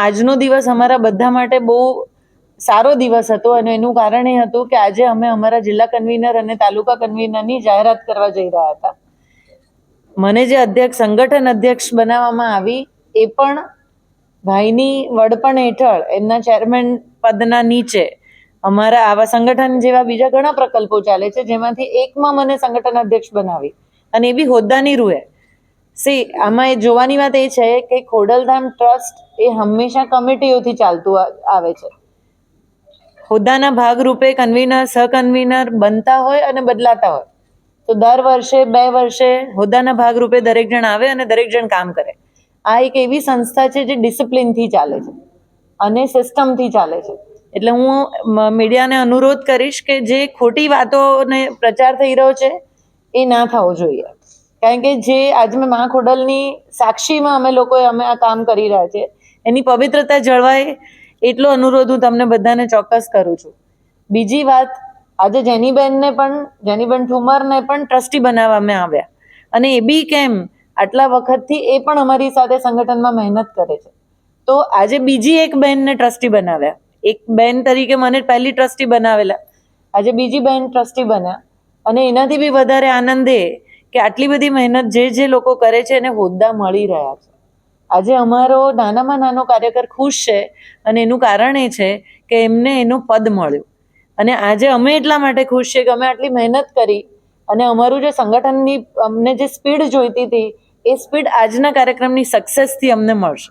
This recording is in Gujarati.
આજનો દિવસ અમારા બધા માટે બહુ સારો દિવસ હતો અને એનું કારણ એ હતું કે આજે અમે અમારા જિલ્લા કન્વીનર અને તાલુકા કન્વીનરની જાહેરાત કરવા જઈ રહ્યા હતા. મને જે અધ્યક્ષ, સંગઠન અધ્યક્ષ બનાવવામાં આવી એ પણ ભાઈની વડપણ હેઠળ એમના ચેરમેન પદના નીચે અમારા આવા સંગઠન જેવા બીજા ઘણા પ્રકલ્પો ચાલે છે જેમાંથી એકમાં મને સંગઠન અધ્યક્ષ બનાવી અને એ બી હોદ્દાની રૂએ. સી આમાં એ જોવાની વાત એ છે કે ખોડલધામ ટ્રસ્ટ એ હંમેશા કમિટીઓથી ચાલતું આવે છે. હોદ્દાના ભાગરૂપે કન્વીનર સહકન્વીનર બનતા હોય અને બદલાતા હોય. તો દર વર્ષે, બે વર્ષે હોદ્દાના ભાગરૂપે દરેક જણ આવે અને દરેક જણ કામ કરે. આ એક એવી સંસ્થા છે જે ડિસિપ્લિનથી ચાલે છે અને સિસ્ટમથી ચાલે છે. એટલે હું મીડિયાને અનુરોધ કરીશ કે જે ખોટી વાતોને પ્રચાર થઈ રહ્યો છે એ ના થવો જોઈએ. કારણ કે જે આજે મેં મા ખોડલની સાક્ષીમાં અમે લોકોએ અમે આ કામ કરી રહ્યા છે, એની પવિત્રતા જળવાય એટલો અનુરોધ હું તમને બધાને ચોક્કસ કરું છું. બીજી વાત, આજે જેનીબેનને પણ, જેનીબેન ઠુમરને પણ ટ્રસ્ટી બનાવવામાં આવ્યા. અને એ બી કેમ, આટલા વખતથી એ પણ અમારી સાથે સંગઠનમાં મહેનત કરે છે. તો આજે બીજી એક બહેનને ટ્રસ્ટી બનાવ્યા. એક બેન તરીકે મને પહેલી ટ્રસ્ટી બનાવેલા. આજે બીજી બહેન ટ્રસ્ટી બન્યા. અને એનાથી બી વધારે આનંદ કે આટલી બધી મહેનત જે જે લોકો કરે છે એને હોદ્દા મળી રહ્યા છે. આજે અમારો નાનામાં નાનો કાર્યકર ખુશ છે અને એનું કારણ એ છે કે એમને એનું પદ મળ્યું. અને આજે અમે એટલા માટે ખુશ છીએ કે અમે આટલી મહેનત કરી અને અમારું જે સંગઠનની અમને જે સ્પીડ જોઈતી હતી, એ સ્પીડ આજના કાર્યક્રમની સક્સેસથી અમને મળશે.